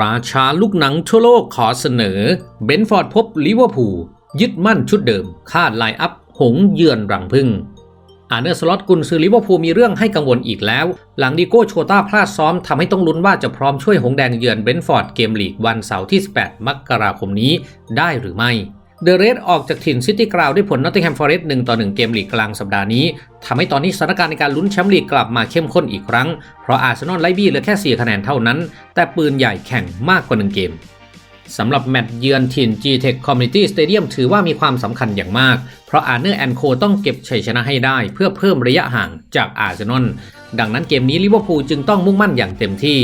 ราชาลูกหนังทั่วโลกขอเสนอ เบนฟอร์ดพบลิเวอร์พูลยึดมั่นชุดเดิม คาดไลน์อัพ หงเยือนรังพึ่งอาร์เนอร์สล็อตกุนซือลิเวอร์พูลมีเรื่องให้กังวลอีกแล้ว หลังดิโก้โชต้าพลาดซ้อมทำให้ต้องลุ้นว่าจะพร้อมช่วยหงแดงเยือนเบนฟอร์ดเกมลีกวันเสาร์ที่ 18 มกราคมนี้ได้หรือไม่ เดอะเรดออกจากถิ่นซิตี้กราวด้วยผลนอตติงแฮมฟอร์เรสต์1ต่อ1เกมลีกกลางสัปดาห์นี้ทำให้ตอนนี้สถานการณ์ในการลุ้นแชมป์ลีกกลับมาเข้มข้นอีกครั้ง เพราะอาร์เซนอลไล่บี้เหลือแค่ 4 คะแนนเท่านั้น แต่ปืนใหญ่แข่งมากกว่า 1 เกมสำหรับแมตช์เยือนถิ่น G-Tech Community Stadium ถือว่ามีความสำคัญอย่างมาก เพราะอาร์เนอร์แอนโคต้องเก็บชัยชนะให้ได้ เพื่อเพิ่มระยะห่างจากอาร์เซนอลดังนั้นเกมนี้ลิเวอร์พูลจึงต้องมุ่งมั่นอย่างเต็มที่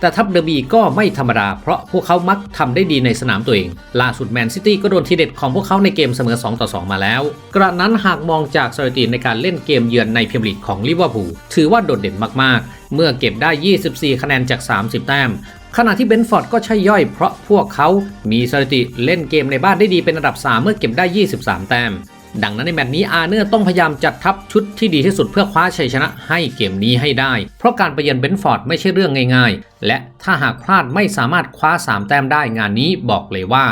แต่ทัพเดอร์บีก็ไม่ธรรมดา เพราะพวกเขามักทำได้ดีในสนามตัวเอง ล่าสุดแมนซิตี้ก็โดนทีเด็ดของพวกเขาในเกมเสมอ 2 ต่อ 2 มาแล้ว กระนั้นหากมองจากสถิติในการเล่นเกมเยือนในพรีเมียร์ลีกของลิเวอร์พูลถือว่าโดดเด่นมากๆ เมื่อเก็บได้ 24 คะแนนจาก 30 แต้มขณะที่เบนฟอร์ดก็ใช่ย่อยเพราะพวกเขามีสถิติเล่นเกมในบ้านได้ดีเป็นอันดับ 3 เมื่อเก็บได้ 23 แต้ม ดังนั้นในแมตช์นี้อาร์เนอร์ต้องพยายามจัดทัพชุดที่ดีที่สุดเพื่อคว้าชัยชนะให้เกมนี้ให้ได้ เพราะการไปเยือนเบนฟอร์ดไม่ใช่เรื่องง่าย ๆ และถ้าหากพลาดไม่สามารถคว้า 3 แต้มได้งานนี้บอกเลยว่า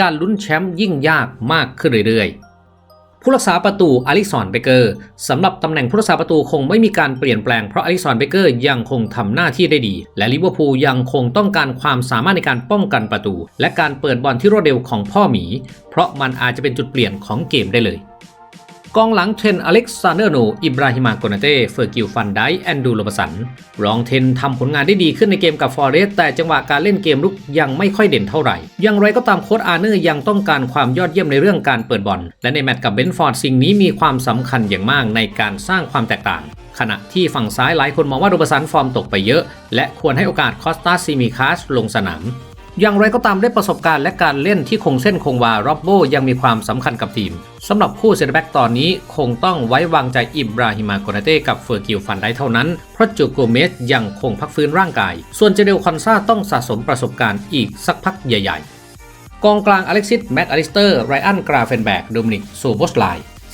การลุ้นแชมป์ยิ่งยากมากขึ้นเรื่อยๆ ผู้รักษาประตูอลิสันเบเกอร์สำหรับตำแหน่งผู้รักษาประตูคงไม่มีการเปลี่ยนแปลงเพราะอลิสันเบเกอร์ยังคงทำหน้าที่ได้ดี และลิเวอร์พูลยังคงต้องการความสามารถในการป้องกันประตู และการเปิดบอลที่รวดเร็วของพ่อหมี เพราะมันอาจจะเป็นจุดเปลี่ยนของเกมได้เลย กองหลังเทรนอเล็กซานเดอร์โน อิบราฮิมาโกนาเต้ เฟอร์กิลฟันไดแอนดูโรบสัน รองเทนทำผลงานได้ดีขึ้นในเกมกับฟอร์เรสแต่จังหวะการเล่นเกมลุกยังไม่ค่อยเด่นเท่าไหร่ อย่างไรก็ตามโค้ชอาร์เนอร์ยังต้องการความยอดเยี่ยมในเรื่องการเปิดบอล และในแมตช์กับเบนฟอร์ดสิ่งนี้มีความสำคัญอย่างมากในการสร้างความแตกต่าง ขณะที่ฝั่งซ้ายหลายคนมองว่าโรบสันฟอร์มตกไปเยอะ และควรให้โอกาสคอสตาซิมิคาสลงสนาม อย่างไรก็ตามได้ประสบการณ์และการเล่นที่คงเส้นคงวาโรบโบยังมีความสำคัญกับทีมสำหรับคู่เซนเตอร์แบ็กตอนนี้คงต้องไว้วางใจอิบราฮิมาโกนาเต้กับเฟอร์กิลฟันได้เท่านั้น เพราะจูโกเมสยังคงพักฟื้นร่างกาย ส่วนเจเดลคอนซาต้องสะสมประสบการณ์อีกสักพักใหญ่ ๆ กองกลางอเล็กซิสแม็กอลิสเตอร์ไรอันกราเฟนแบกโดมินิกโซโบสไล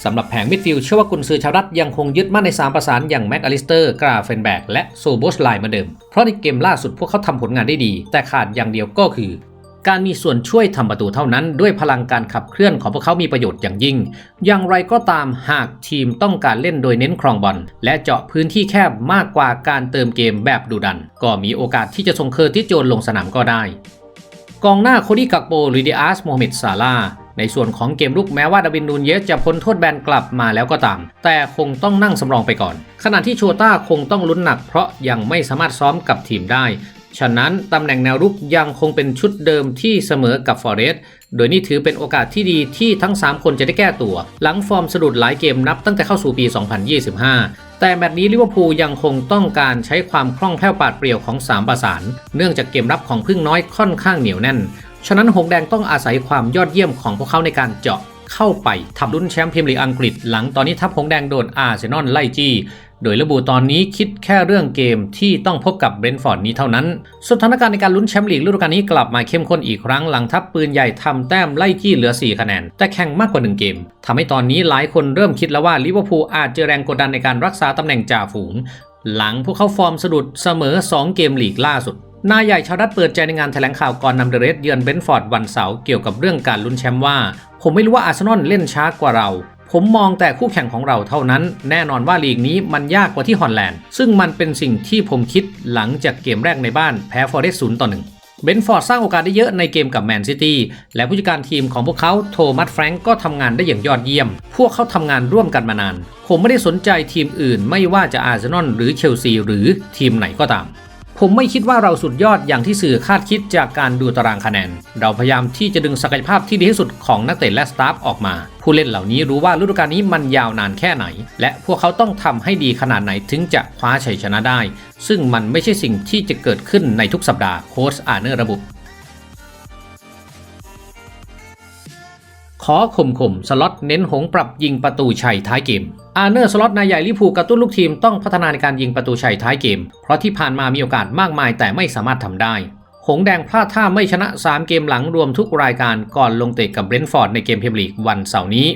สำหรับแผงมิดฟิลด์เชื่อว่ากุนซือชาวรัฐยังคงยึดมั่นใน 3 ประสานอย่างแม็กอลิสเตอร์ กราเฟนแบกและโซโบสไลเหมือนเดิม เพราะในเกมล่าสุดพวกเขาทำผลงานได้ดี แต่ขาดอย่างเดียวก็คือ การมีส่วนช่วยทำประตูเท่านั้นด้วยพลังการขับเคลื่อนของพวกเขามีประโยชน์อย่างยิ่ง อย่างไรก็ตามหากทีมต้องการเล่นโดยเน้นครองบอลและเจาะพื้นที่แคบมากกว่าการเติมเกมแบบดุดัน ก็มีโอกาสที่จะส่งเคอร์ที่โจนลงสนามก็ได้ กองหน้าโคดี้กักโปหรือดิอาสโมเมดซาลาในส่วนของเกมลุกแม้ว่าดาวินนูนเยสจะพ้นโทษแบนกลับมาแล้วก็ตาม แต่คงต้องนั่งสำรองไปก่อน ขณะที่โชต้าคงต้องลุ้นหนักเพราะยังไม่สามารถซ้อมกับทีมได้ ฉะนั้นตำแหน่งแนวรุกยังคงเป็นชุดเดิมที่เสมอกับฟอเรสต์โดยนี่ถือเป็นโอกาสที่ดีที่ทั้ง 3 คนจะได้แก้ตัว หลังฟอร์มสะดุดหลายเกมนับตั้งแต่เข้าสู่ปี 2025 แต่แมตช์นี้ลิเวอร์พูลยังคงต้องการใช้ความคล่องแคล่วปาดเปรียวของ 3 ประสาน เนื่องจากเกมรับของพึ่งน้อยค่อนข้างเหนียวแน่น ฉะนั้นหงแดงต้องอาศัยความยอดเยี่ยมของพวกเขาในการเจาะ เข้าไปทำลุ้นแชมป์พรีเมียร์ลีกอังกฤษ หลังตอนนี้ทัพหงแดงโดนอาร์เซนอลไล่จี้โดยระบุตอนนี้คิดแค่เรื่องเกมที่ต้องพบกับเบรนฟอร์ดนี้เท่านั้น สถานการณ์ในการลุ้นแชมป์ลีกฤดูกาลนี้กลับมาเข้มข้นอีกครั้งหลังทัพปืนใหญ่ทำแต้มไล่จี้เหลือ 4 คะแนน แต่แข่งมากกว่า 1 เกมทำให้ตอนนี้หลายคนเริ่มคิดแล้วว่าลิเวอร์พูลอาจเจะแรงกดดันในการรักษาตำแหน่งจ่าฝูง หลังพวกเขาฟอร์มสะดุดเสมอ 2 เกมลีกล่าสุด นายใหญ่ชาวรัฐเปิดใจในงานแถลงข่าวก่อนนำเดเรสเยือนเบนฟอร์ดวันเสาร์เกี่ยวกับเรื่องการลุ้นแชมป์ว่า ผมไม่รู้ว่าอาร์เซนอลเล่นช้ากว่าเรา ผมมองแต่คู่แข่งของเราเท่านั้น แน่นอนว่าลีกนี้มันยากกว่าที่ฮอลแลนด์ ซึ่งมันเป็นสิ่งที่ผมคิดหลังจากเกมแรกในบ้านแพ้ฟอร์เรสต์ศูนย์ต่อหนึ่งเบนฟอร์ดสร้างโอกาสได้เยอะในเกมกับแมนซิตี้และผู้จัดการทีมของพวกเขาโทมัสแฟรงก์ก็ทำงานได้อย่างยอดเยี่ยม พวกเขาทำงานร่วมกันมานาน ผมไม่ได้สนใจทีมอื่น ไม่ว่าจะอาร์เซนอลหรือเชลซีหรือทีมไหนก็ตาม ผมไม่คิดว่าเราสุดยอดอย่างที่สื่อคาดคิดจากการดูตารางคะแนน เราพยายามที่จะดึงศักยภาพที่ดีที่สุดของนักเตะและสตาฟออกมา ผู้เล่นเหล่านี้รู้ว่าฤดูกาลนี้มันยาวนานแค่ไหน และพวกเขาต้องทำให้ดีขนาดไหนถึงจะคว้าชัยชนะได้ ซึ่งมันไม่ใช่สิ่งที่จะเกิดขึ้นในทุกสัปดาห์โค้ชอาร์เนอร์ระบุ ขอข่มข่มสล็อตเน้นหงปรับยิงประตูชัยท้ายเกม อาเนอร์สล็อตนายใหญ่ลิพูกระตุ้นลูกทีมต้องพัฒนาในการยิงประตูชัยท้ายเกม เพราะที่ผ่านมามีโอกาสมากมายแต่ไม่สามารถทำได้ หงแดงพลาดท่าไม่ชนะ 3 เกมหลังรวมทุกรายการก่อนลงเตะกับเบรนท์ฟอร์ดในเกมพรีเมียร์ลีกวันเสาร์นี้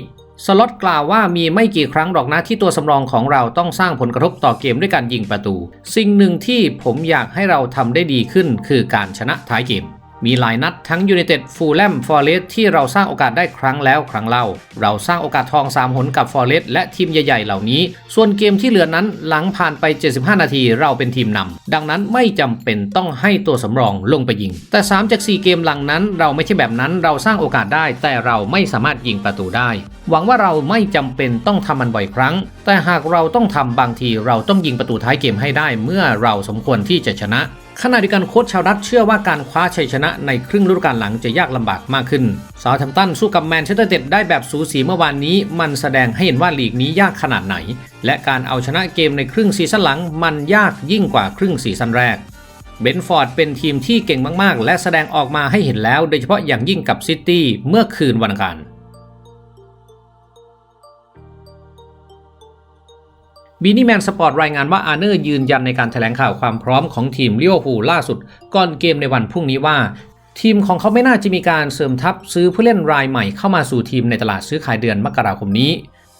สล็อตกล่าวว่ามีไม่กี่ครั้งหรอกนะที่ตัวสำรองของเราต้องสร้างผลกระทบต่อเกมด้วยการยิงประตู สิ่งหนึ่งที่ผมอยากให้เราทำได้ดีขึ้นคือการชนะท้ายเกม มีหลายนัดทั้งยู n นเต็ดฟูลแลมฟอร์เรสที่เราสร้างโอกาสได้ครั้งแล้วครั้งเล่า เราสร้างโอกาสทอง 3 หนกับฟอร์เรสและทีมใหญ่ๆ เหล่านี้ ส่วนเกมที่เหลือนั้นหลังผ่านไป 75 นาทีเราเป็นทีมนำดังนั้นไม่จำเป็นต้องให้ตัวสำรองลงไปยิง แต่3จาก4เกมหลังนั้น เราไม่ใช่แบบนั้นเราสร้างโอกาสได้ แต่เราไม่สามารถยิงประตูได้ หวังว่าเราไม่จำเป็นต้องทำมันบ่อยครั้ง แต่หากเราต้องทำบางทีเราต้องยิงประตูท้ายเกมให้ได้ เมื่อเราสมควรที่จะชนะ ขณะเดียวกันโค้ชชาวดัตเชื่อว่าการคว้าชัยชนะในครึ่งฤดูกาลหลังจะยากลำบากมากขึ้นซา u t แ a มตันสู้กับแมนเชสเตอร์เต็ดได้แบบสูสีเมื่อวานนี้ มันแสดงให้เห็นว่าลีกนี้ยากขนาดไหน และการเอาชนะเกมในครึ่งซีซั่นหลังมันยากยิ่งกว่าครึ่งซีซั่นแรกเบนฟอร์ดเป็นทีมที่เก่งมาก ๆ และแสดงออกมาให้เห็นแล้ว โดยเฉพาะอย่างยิ่งกับซิตี้เมื่อคืนวันอังคาร บีนี่แมนสปอร์ตรายงานว่าอาร์เนอร์ยืนยันในการแถลงข่าวความพร้อมของทีมลิเวอร์พูลล่าสุด ก่อนเกมในวันพรุ่งนี้ว่า ทีมของเขาไม่น่าจะมีการเสริมทัพซื้อผู้เล่นรายใหม่เข้ามาสู่ทีมในตลาดซื้อขายเดือนมกราคมนี้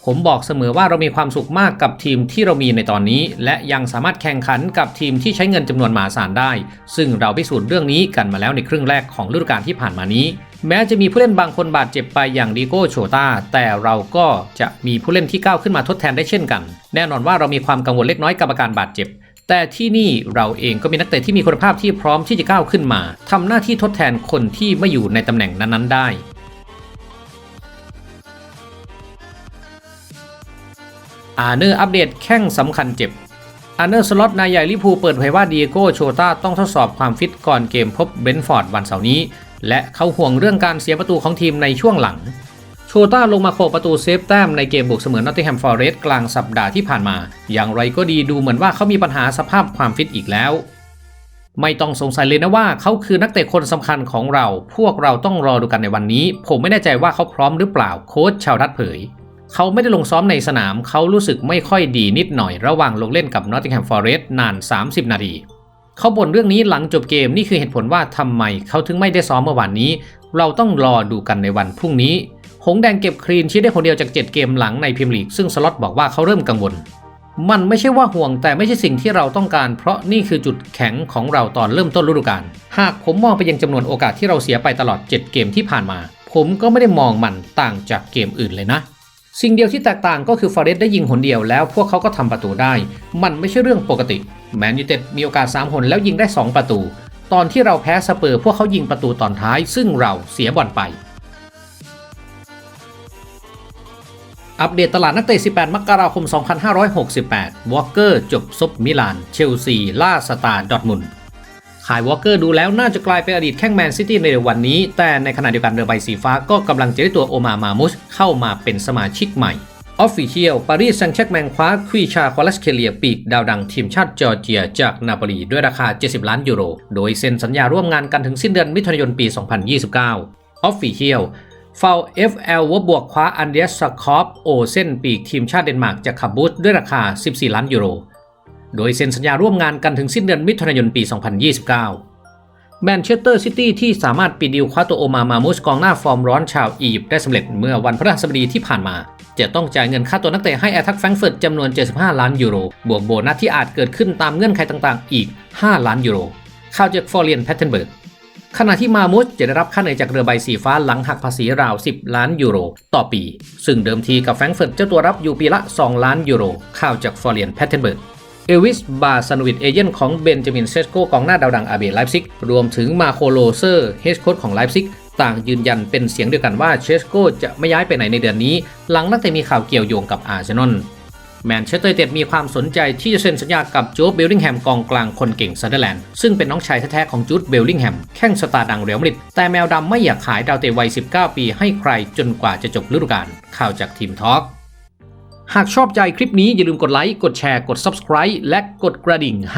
ผมบอกเสมอว่าเรามีความสุขมากกับทีมที่เรามีในตอนนี้ และยังสามารถแข่งขันกับทีมที่ใช้เงินจำนวนมหาศาลได้ ซึ่งเราพิสูจน์เรื่องนี้กันมาแล้วในครึ่งแรกของฤดูกาลที่ผ่านมานี้ แม้จะมีผู้เล่นบางคนบาดเจ็บไปอย่างดีโก้โชตาแต่เราก็จะมีผู้เล่นที่ก้าวขึ้นมาทดแทนได้เช่นกัน แน่นอนว่าเรามีความกังวลเล็กน้อยกับอาการบาดเจ็บ แต่ที่นี่เราเองก็มีนักเตะที่มีคุณภาพที่พร้อมที่จะก้าวขึ้นมาทำหน้าที่ทดแทนคนที่ไม่อยู่ในตำแหน่งนั้นๆได้อาร์เนอร์อัปเดตแข้งสำคัญเจ็บอาร์เนอร์สล็อตนายใหญ่ลิพูเปิดเผยว่าดีโก้โชตาต้องทดสอบความฟิตก่อนเกมพบเบนฟอร์ดวันเสาร์นี้ และเขาห่วงเรื่องการเสียประตูของทีมในช่วงหลัง โชต้าลงมาโขกประตูเซฟแต้มในเกมบุกเสมอนอตติแฮมฟอร์เรสต์กลางสัปดาห์ที่ผ่านมา อย่างไรก็ดีดูเหมือนว่าเขามีปัญหาสภาพความฟิตอีกแล้ว ไม่ต้องสงสัยเลยนะว่าเขาคือนักเตะคนสำคัญของเรา พวกเราต้องรอดูกันในวันนี้ ผมไม่แน่ใจว่าเขาพร้อมหรือเปล่าโค้ชชาวดัตเผยเขาไม่ได้ลงซ้อมในสนาม เขารู้สึกไม่ค่อยดีนิดหน่อยระหว่างลงเล่นกับนอตติงแฮมฟอร์เรสต์นาน 30 นาที เขาบ่นเรื่องนี้หลังจบเกมนี่คือเหตุผลว่าทำไมเขาถึงไม่ได้ซ้อมเมื่อวานนี้ เราต้องรอดูกันในวันพรุ่งนี้ หงแดงเก็บคลีนชีทได้คนเดียวจาก 7 เกมหลังในพรีเมียร์ลีก ซึ่งสล็อตบอกว่าเขาเริ่มกังวล มันไม่ใช่ว่าห่วงแต่ไม่ใช่สิ่งที่เราต้องการ เพราะนี่คือจุดแข็งของเราตอนเริ่มต้นฤดูกาลหากผมมองไปยังจำนวนโอกาสที่เราเสียไปตลอด 7 เกมที่ผ่านมา ผมก็ไม่ได้มองมันต่างจากเกมอื่นเลยนะ สิ่งเดียวที่แตกต่างก็คือฟอเรสต์ได้ยิงหนเดียวแล้วพวกเขาก็ทำประตูได้ มันไม่ใช่เรื่องปกติ แมนยูเต็ดมีโอกาส 3 หนแล้วยิงได้ 2 ประตู ตอนที่เราแพ้สเปอร์พวกเขายิงประตูตอนท้าย ซึ่งเราเสียบอลไป อัปเดตตลาดนักเตะ 18 มกราคม 2568 วอลเกอร์จบซบมิลาน เชลซี ล่าสตาร์ดอร์ทมุนด์ ขายวอลเกอร์ดูแล้วน่าจะกลายเป็นอดีตแข้งแมนซิตี้ในวันนี้ แต่ในขณะเดียวกันเรือใบสีฟ้าก็กำลังจะได้ตัวโอมามามุสเข้ามาเป็นสมาชิกใหม่ออฟฟิเชียลปารีสแซงต์แชร์กแมงคว้าควีชาควอลัสเคเลียปีก ดาวดังทีมชาติจอร์เจีย จากนาโปลีด้วยราคา 70 ล้านยูโร โดยเซ็นสัญญาร่วมงานกันถึงสิ้นเดือนมิถุนายนปี 2029ออฟฟิเชียลฟาว FL วบวกคว้าอันเดียสคอปโอเซนปีกทีมชาติเดนมาร์กจากคาบูสด้วยราคา 14 ล้านยูโร โดยเซ็นสัญญาร่วมงานกันถึงสิ้นเดือนมิถุนายนปี 2029 แมนเชสเตอร์ซิตี้ที่สามารถปิดดีลคว้าตัวโอมามามุสกองหน้าฟอร์มร้อนชาวอียิปต์ได้สำเร็จเมื่อวันพฤหัสบดีที่ผ่านมา จะต้องจ่ายเงินค่าตัวนักเตะให้แอทักแฟรงเฟิร์ตจำนวน 75 ล้านยูโร บวกโบนัสที่อาจเกิดขึ้นตามเงื่อนไขต่างๆ อีก 5 ล้านยูโรข่าวจากฟอร์เรียนแพทเทนเบิร์กขณะที่มามุสจะได้รับค่าเหนื่อยจากเรือใบสีฟ้าหลังหักภาษีราว 10 ล้านยูโร ต่อปี ซึ่งเดิมทีกับแฟรงเฟิร์ตเจ้าตัวรับอยู่ปีละ 2 ล้านยูโร ข่าวจากฟอร์เรียนแพทเทนเบิร์ก เอวิส บาสนวิดเอเจนต์ของเบนจามินเซสโกกองหน้าดาวดังอาเบไลฟ์ซิก รวมถึงมาโคโลเซอร์เฮดโค้ชของไลฟ์ซิก ต่างยืนยันเป็นเสียงเดียวกันว่าเชสโกจะไม่ย้ายไปไหนในเดือนนี้ หลังนักเตะมีข่าวเกี่ยวโยงกับอาร์เซนอลแมนเชสเตอร์ยูไนเต็ดมีความสนใจที่จะเซ็นสัญญากับจูดเบลลิงแฮมกองกลางคนเก่งซันเดอร์แลนด์ซึ่งเป็นน้องชายแท้ๆของจูดเบลลิงแฮมแข้งสตาร์ดังเรอัลมาดริดแต่แมวดำไม่อยากขายดาวเตะวัย 19 ปีให้ใครจนกว่าจะจบฤดูกาลข่าวจากทีมทอล์ก หากชอบใจคลิปนี้อย่าลืมกดไลค์ กดแชร์ กด Subscribe และกดกระดิ่งให้